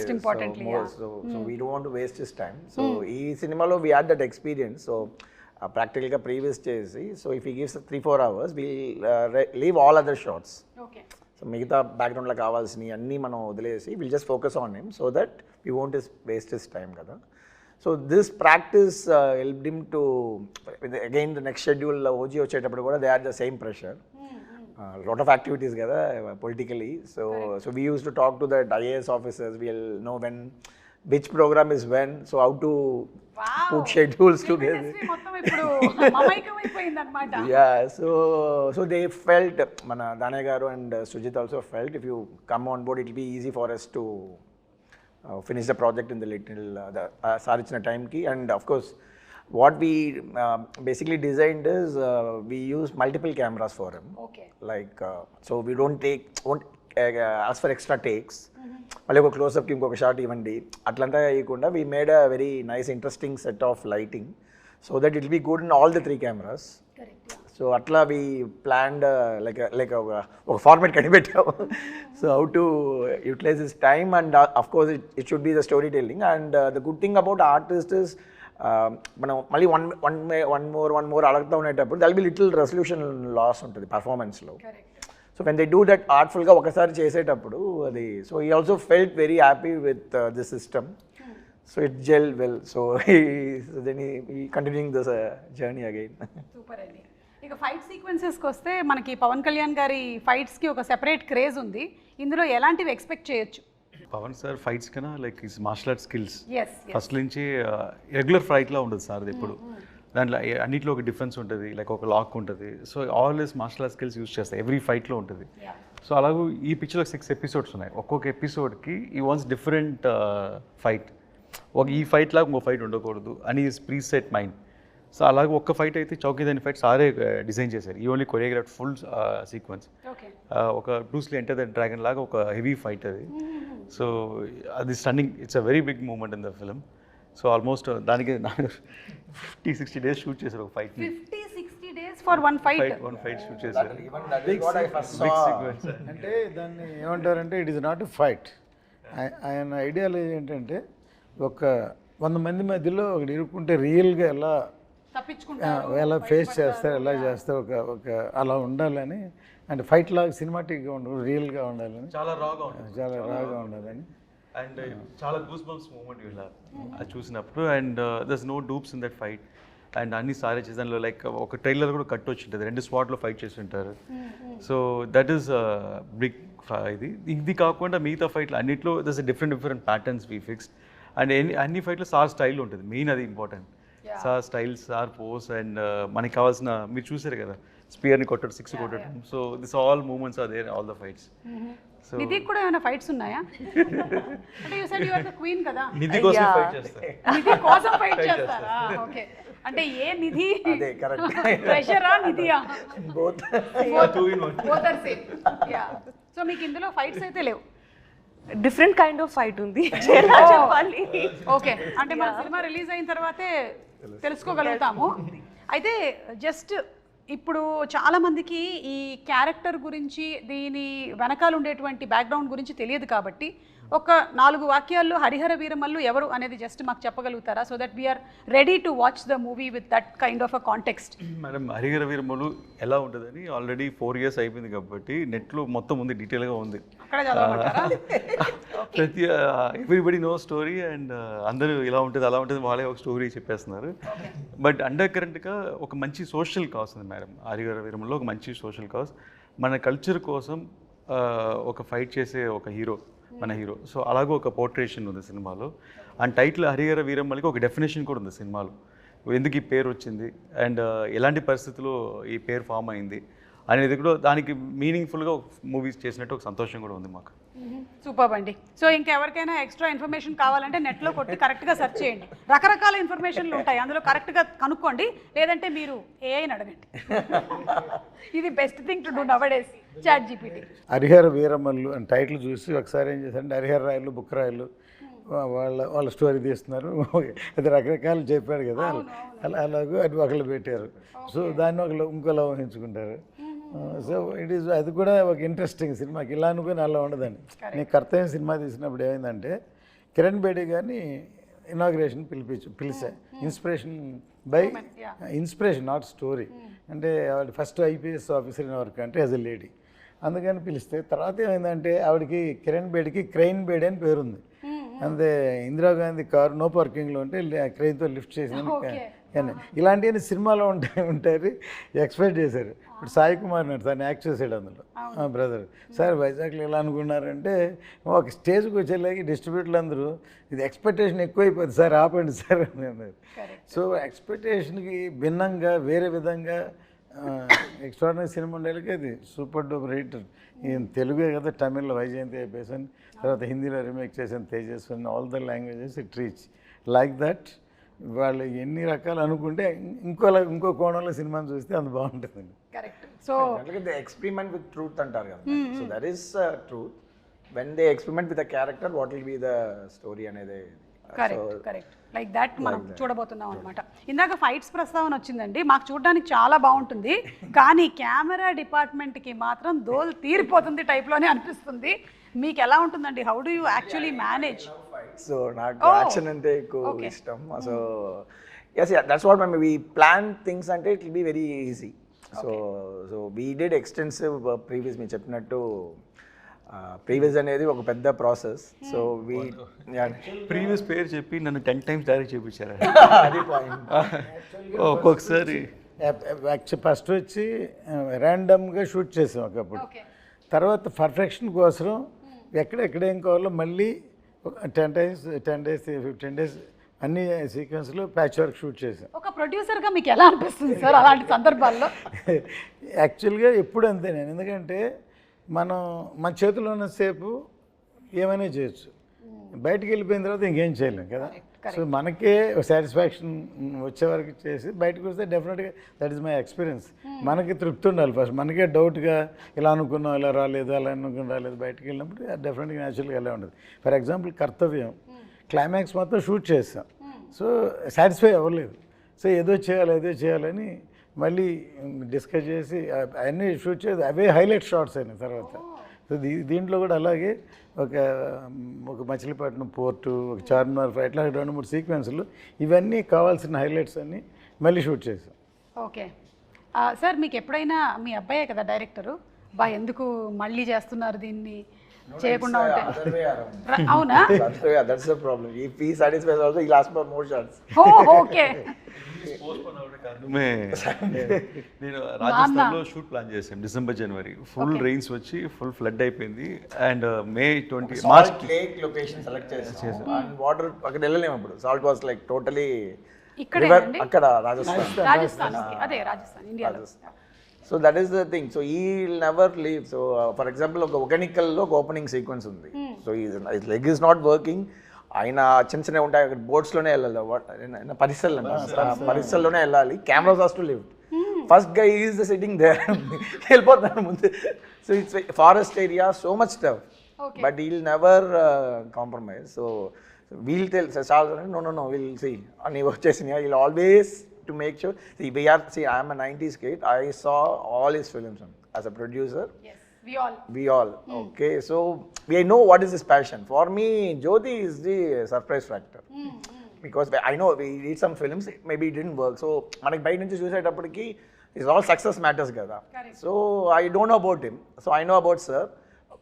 Most importantly, so, yeah. so, so we don't want to waste his time. So ఈ సినిమాలో we had that experience. So ప్రాక్టికల్గా previous చేసి so if he gives three four hours we'll leave all other shots so మిగతా బ్యాక్గ్రౌండ్లో కావాల్సినవి అన్నీ మనం వదిలేసి will just focus on him so that we won't is waste his time కదా. So this practice help them to again the next schedule OG వచ్చేటప్పుడు కూడా they are the same pressure Uh, a lot of activities together uh, politically. So, so we used to talk to the IAS officers. We'll know when which program is when. So how to wow. put schedules together. yeah. So so they felt mana Danegaru and uh, Sujit also felt if you come on board, it'll be easy for us to uh, finish the project in the little uh, the uh, time key and of course and of course what we basically designed is we use multiple cameras for them okay like so we don't take won't ask for extra takes మళ్ళీ ఒక క్లోజ్అప్కి ఇంకొక shot ఇవ్వండి. అట్లంతా వేయకుండా we made a very nice interesting set of lighting so that it be good in all the three cameras correct so అట్లా we planned like like ఒక ఒక format కనిపెట్టాము so how to utilise this time and of course it it should be the story telling and the good thing about artist is మనం మళ్ళీ one one one more one more అడుగుతూ ఉండేటప్పుడు there'll be little resolution loss ఉంటుంది పర్ఫార్మెన్స్లో so when they do that ఆర్ట్ఫుల్గా ఒకసారి చేసేటప్పుడు అది so he also felt very happy with this system so it gel well so then he continuing this journey again super అండి ఇక fight సీక్వెన్సెస్కి వస్తే మనకి పవన్ కళ్యాణ్ గారి ఫైట్స్కి ఒక సెపరేట్ క్రేజ్ ఉంది. ఇందులో ఎలాంటివి ఎక్స్పెక్ట్ చేయొచ్చు? పవన్ సార్ ఫైట్స్ కన్నా like is martial art skills first నుంచి రెగ్యులర్ ఫైట్లా ఉండదు సార్ అది ఎప్పుడు. దాంట్లో ఏ- అన్నిట్లో ఒక డిఫరెన్స్ ఉంటుంది లైక్ ఒక లాక్ ఉంటుంది. So always martial art skills use చేస్తాయి ఎవ్రీ ఫైట్లో ఉంటుంది. సో అలాగే ఈ పిక్చర్లో సిక్స్ ఎపిసోడ్స్ ఉన్నాయి. ఒక్కొక్క ఎపిసోడ్కి ఈ వాన్స్ డిఫరెంట్ ఫైట్ ఒక ఈ ఫైట్ లాగా ఇంకో ఫైట్ ఉండకూడదు అని ప్రీ సెట్ మైండ్ సో అలాగే ఒక్క ఫైట్ అయితే చౌకీదాని ఫైట్ సారే డిజైన్ చేశారు. ఈ only choreograph full sequence okay ఒక Bruce Lee enter the dragon లాగా ఒక హెవీ ఫైట్ అది. సో అది stunning it's a very big moment in the film so almost దానికి ఫిఫ్టీ సిక్స్టీ డేస్ షూట్ చేశారు ఒక fifty sixty days for one fight fight one fight shoot చేశారు. అంటే దాన్ని ఏమంటారంటే ఇట్ ఈస్ నాట్ ఫైట్ ఆయన ఐడియాలజీ ఏంటంటే ఒక వంద మంది మధ్యలో ఒకటి ఇరుక్కుంటే రియల్గా ఎలా తప్పించుకుంటారు. ఎలా ఫేస్ చేస్తారు ఎలా చేస్తారు ఒక ఒక అలా ఉండాలని. అంటే ఫైట్ లాగా సినిమాటిక్గా ఉండాలి రియల్గా ఉండాలని. చాలా రాగా ఉంటుంది. చాలా రాగా ఉండాలని. అండ్ చాలా గూస్ బంప్స్ మూమెంట్ ఇలా అది చూసినప్పుడు. And thus no dupes in that fight and అన్ని సారే చేసి దానిలో లైక్ ఒక ట్రైలర్ కూడా కట్ వచ్చి ఉంటుంది రెండు స్పాట్లో ఫైట్ చేసి ఉంటారు సో దట్ ఈస్ బిగ్ ఇది. ఇది కాకుండా మిగతా ఫైట్లు అన్నిట్లో thus different different patterns we fixed and ఎన్ని అన్ని ఫైట్లో సార్ స్టైల్ ఉంటుంది. మెయిన్ అది important sir style sir pose and మనకి కావాల్సిన మీరు చూసారు కదా స్పియర్ని కొట్టడం సిక్స్ కొట్టడం. So this all moments are there all the fights so నిధికి కూడా ఏమైనా ఫైట్స్ ఉన్నాయా? అంటే you said you are the queen కదా. నిధి కోసం ఫైట్ చేస్తారు నిధి కోసం ఫైట్ చేస్తారా ఓకే అంటే ఏ నిధి అదే కరెక్ట్ ప్రెషరా నిధియా both two in one both are same yeah so మీకు ఇందులో ఫైట్స్ అయితే లేవు. డిఫరెంట్ కైండ్ ఆఫ్ ఫైట్ ఉంది. ఎలా చెప్పాలి ఓకే అంటే మన సినిమా రిలీజ్ అయిన తర్వాతే తెలుసుకోగలుగుతాము. అయితే జస్ట్ ఇప్పుడు చాలా మందికి ఈ క్యారెక్టర్ గురించి దీని వెనకాల ఉండేటువంటి బ్యాక్గ్రౌండ్ గురించి తెలియదు కాబట్టి ఒక నాలుగు వాక్యాల్లో హరిహర వీరమల్లు ఎవరు అనేది జస్ట్ మాకు చెప్పగలుగుతారా? So that we are ready to watch the movie with that kind of a context madam Harihara Veeramallu ఎలా ఉంటుందని ఆల్రెడీ ఫోర్ ఇయర్స్ అయిపోయింది కాబట్టి నెట్లో మొత్తం ఉంది డీటెయిల్గా ఉంది. ప్రతి ఎవ్రీబడి నో స్టోరీ అండ్ అందరూ ఇలా ఉంటుంది అలా ఉంటుంది వాళ్ళే ఒక స్టోరీ చెప్పేస్తున్నారు. బట్ అండర్ కరెంట్గా ఒక మంచి సోషల్ కాజ్ ఉంది మేడం. హరిహర వీరమ్మలో ఒక మంచి సోషల్ కాజ్ మన కల్చర్ కోసం ఒక ఫైట్ చేసే ఒక హీరో మన హీరో. సో అలాగే ఒక పోర్ట్రేషన్ ఉంది సినిమాలో. అండ్ టైటిల్ హరిహర వీరమ్మలకి ఒక డెఫినేషన్ కూడా ఉంది సినిమాలో. ఎందుకు ఈ పేరు వచ్చింది? అండ్ ఎలాంటి పరిస్థితుల్లో ఈ పేరు ఫామ్ అయింది? అనేది కూడా దానికి మీనింగ్ఫుల్గా మూవీస్ చేసినట్టు ఒక సంతోషం కూడా ఉంది మాకు. సూపర్ అండి. సో ఇంకెవరికైనా ఎక్స్ట్రా ఇన్ఫర్మేషన్ కావాలంటే నెట్లో కొట్టి కరెక్ట్గా సెర్చ్ చేయండి. రకరకాల ఇన్ఫర్మేషన్లు ఉంటాయి. అందులో కరెక్ట్గా కనుక్కోండి. లేదంటే మీరు ఏఐని అడగండి. ఇది best thing to do nowadays chat GPT Harihara Veeramallu అని టైటిల్ చూసి ఒకసారి ఏం చేశారంటే హరిహర రాయలు బుక్ రాయలు వాళ్ళ వాళ్ళ స్టోరీ తీస్తున్నారు. అది రకరకాలు చెప్పాడు కదా. అలా అలాగూ అది ఒకళ్ళు పెట్టారు. సో దాన్ని ఒకళ్ళు ఇంకోలా ఊహించుకుంటారు. సో ఇట్ ఈస్ అది కూడా ఒక ఇంట్రెస్టింగ్ సినిమాకి. ఇలా అనుకుని అలా ఉండదండి. నేను కర్తవ్యం సినిమా తీసినప్పుడు ఏమైందంటే కిరణ్ బేడి గారిని ఇనాగ్రేషన్ పిలిపించు పిలిచా. Inspiration by inspiration not story అంటే ఆవిడ first IPS officer in work అంటే యాజ్ ఎ లేడీ అందుకని పిలిస్తే తర్వాత ఏమైందంటే ఆవిడకి కిరణ్ బేడికి క్రెయిన్ బేడి అని పేరుంది. అంతే ఇందిరాగాంధీ కారు నో పార్కింగ్లో ఉంటే క్రెయిన్తో లిఫ్ట్ చేసిన ఇలాంటివన్నీ సినిమాలో ఉంటాయి ఉంటారు ఎక్స్పెక్ట్ చేశారు. ఇప్పుడు సాయి కుమార్ నాడు తను యాక్ట్ చేసాడు అందులో. బ్రదర్. సార్ వైజాగ్లో ఎలా అనుకున్నారంటే ఒక స్టేజ్కి వచ్చేలాగి డిస్ట్రిబ్యూటర్లు అందరూ ఇది ఎక్స్పెక్టేషన్ ఎక్కువైపోయింది సార్ ఆపండి సార్ అని అన్నారు. సో ఎక్స్పెక్టేషన్కి భిన్నంగా వేరే విధంగా ఎక్స్ట్రాడినరీ సినిమా ఉండాలి అది సూపర్ డూపర్ హిట్. ఈయన తెలుగే కదా తమిళ్ళో వైజయంతి అయిపోయాను తర్వాత హిందీలో రీమేక్ చేశాను తేజస్వన్ all the languages it reach. Like that. వాళ్ళు ఎన్ని రకాలు అనుకుంటే ఇంకోలా ఇంకో కోణంలో సినిమాని చూస్తే అంత బాగుంటుందండి. Correct. So the experiment with truth అంటారు కదా. So that is truth when they experiment with the character what will be the story అనేది కరెక్ట్ కరెక్ట్ లైక్ దట్ మనం చూడబోతున్నాం అనమాట ఇందాక ఫైట్స్ ప్రస్తావన వచ్చిందండి. మాకు చూడడానికి చాలా బాగుంటుంది. కానీ కెమెరా డిపార్ట్మెంట్కి మాత్రం దోల్ తీరిపోతుంది టైప్లోనే అనిపిస్తుంది. మీకు ఎలా ఉంటుందండి? How do you actually manage so నాకు యాక్షన్ అంటే ఎక్కువ ఇష్టం. సో ఎస్ దట్స్ వాట్ మేము వీ ప్లాన్ థింగ్స్ అంటే it will be very easy so so we did extensive previous మీరు చెప్పినట్టు ప్రీవియస్ అనేది ఒక పెద్ద ప్రాసెస్ సో వీ ప్రీవియస్ పేరు చెప్పి నన్ను టెన్ టైమ్స్ డైరెక్ట్ చేయించారు అది పాయింట్ ఒక్కొక్కసారి. ఫస్ట్ వచ్చి ర్యాండమ్గా షూట్ చేసాం ఒకప్పుడు. తర్వాత పర్ఫెక్షన్ కోసం ఎక్కడెక్కడ ఏం కావాలో మళ్ళీ ten days ten days fifteen days అన్ని సీక్వెన్స్లో ప్యాచ్ వర్క్ షూట్ చేసాం ఒక ప్రొడ్యూసర్గా మీకు ఎలా అనిపిస్తుంది సార్ అలాంటి సందర్భాల్లో? యాక్చువల్గా ఎప్పుడు అంతే నేను. ఎందుకంటే మనం మన చేతిలో ఉన్నసేపు ఏమైనా చేయొచ్చు. బయటికి వెళ్ళిపోయిన తర్వాత ఇంకేం చేయలేం కదా. సో మనకే సాటిస్ఫాక్షన్ వచ్చే వరకు చేసి బయటకు వస్తే డెఫినెట్గా దట్ ఈస్ మై ఎక్స్పీరియన్స్ మనకి తృప్తి ఉండాలి ఫస్ట్ మనకే డౌట్గా ఇలా అనుకున్నాం ఇలా రాలేదు అలా అనుకుని రాలేదు బయటకు వెళ్ళినప్పుడు డెఫినెట్గా న్యాచురల్గా ఎలా ఉండదు. For example Kartavyam. క్లైమాక్స్ మొత్తం షూట్ చేస్తాం. సో సాటిస్ఫై అవ్వలేదు. సో ఏదో చేయాలి ఏదో చేయాలని మళ్ళీ డిస్కస్ చేసి అ- అవన్నీ షూట్ చేసి అవే హైలైట్ షార్ట్స్ అయినాయి తర్వాత. దీ దీంట్లో కూడా అలాగే ఒక ఒక మచిలీపట్నం పోర్టు ఒక చార్మినార్ ఫైట్ ఇట్లా రెండు మూడు సీక్వెన్స్లు ఇవన్నీ కావాల్సిన హైలైట్స్ అన్నీ మళ్ళీ షూట్ చేసాం ఓకే. సార్ మీకు ఎప్పుడైనా మీ అబ్బాయే కదా డైరెక్టరు? బా ఎందుకు మళ్ళీ చేస్తున్నారు దీన్ని? చేయకుండా ఉంటే. ర- అవునా? That's the problem he P satisfies also he last for more shots oh okay. నేను రాజస్థాన్లో షూట్ ప్లాన్ చేశాను డిసెంబర్ జనవరి. ఫుల్ రెయిన్స్ వచ్చి ఫుల్ ఫ్లడ్ అయిపోయింది. And May twenty March salt lake location select చేసాం అండ్ వాటర్ అక్కడ వెళ్ళలేము ఇప్పుడు సాల్ట్ వాస్ లైక్ టోటలీ అక్కడ రాజస్థాన్. రాజస్థాన్ అదే రాజస్థాన్ ఇండియాలో. So that is the thing so he never leave so for example ఒక ఒకెనికల్లో ఒక ఓపెనింగ్ సీక్వెన్స్ ఉంది. So he leg is not working ఆయన చిన్న చిన్న ఉంటాయి. అక్కడ బోట్స్లోనే వెళ్ళాలి. What- పరిసల్ అంట పరిసల్లోనే వెళ్ళాలి. Cameras has to live first guy is the sitting there వెళ్ళిపోతాను ముందు. So it's forest area so much tough but we'll never compromise so we'll tell చాలా no no no will see అని వచ్చేసినాయి? We'll always to make sure. See, we are, see, I'm a 90s kid. I saw all his films as a producer. Yes we all We all, okay. So, we know what is his passion. For me, Jyoti is the surprise factor. Because I know we did some films, maybe it didn't work. So, మనకి బయట నుంచి చూసేటప్పటికి is all success matters కదా so I don't know about him so I know about sir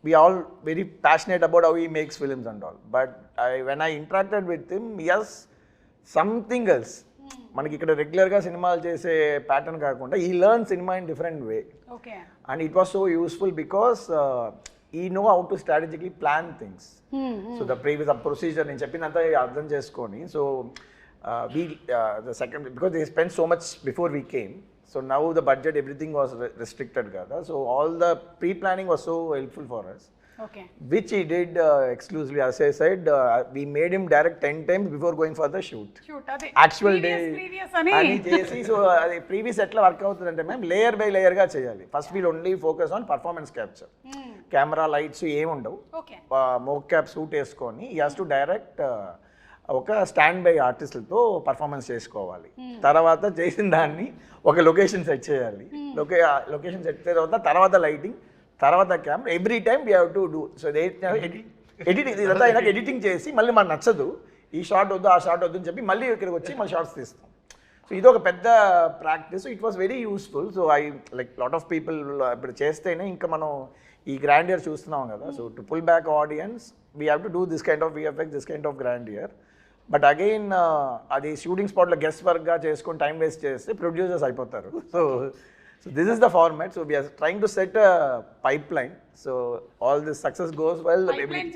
we all very passionate about how he makes films and all. But I, when I interacted with him, yes, something else. మనకి ఇక్కడ రెగ్యులర్గా సినిమాలు చేసే pattern కాకుండా he learn cinema in different way okay and it was so useful because he know how to strategically plan things so the previous procedure నేను చెప్పినంత అర్థం చేసుకొని so we the second because they spend so much before we came so now the budget everything was restricted కదా so all the pre planning was so helpful for us okay which he did uh, exclusively. As I said, uh, we made him direct 10 times before going for the shoot. Shoot actual day అని. చేసి so అది previous ఎట్లా work అవుతుందంటే మేము layer by లేయర్గా చేయాలి. First we'll only focus on performance capture camera lights ఏమి ఉండవు. ఓకే మోక్ క్యాప్ సూట్ వేసుకొని ఈ హాస్ టు డైరెక్ట్ ఒక స్టాండ్ బై ఆర్టిస్టులతో పర్ఫార్మెన్స్ చేసుకోవాలి. తర్వాత చేసిన దాన్ని ఒక లొకేషన్ సెట్ చేయాలి. లొకే లొకేషన్ సెట్ తర్వాత తర్వాత లైటింగ్ తర్వాత camera every time we have to do so editing ఇదంతా అయినాక ఎడిటింగ్ చేసి మళ్ళీ మనకు నచ్చదు. ఈ షార్ట్ వద్దు ఆ షార్ట్ వద్దు అని చెప్పి మళ్ళీ ఇక్కడికి వచ్చి మళ్ళీ షార్ట్స్ తీస్తాం. సో ఇది ఒక పెద్ద practice it was very useful so I like lot of people ఇప్పుడు చేస్తేనే ఇంకా మనం ఈ గ్రాండ్ ఇయర్ చూస్తున్నాం కదా. So to pull back audience we have to do this kind of VFX this kind of grandeur but again అది shooting స్పాట్లో guest వర్క్గా చేసుకొని టైం వేస్ట్ చేస్తే ప్రొడ్యూసర్స్ అయిపోతారు. So So this is the format. So we are trying to set a pipeline. So all this success goes well. Pipeline.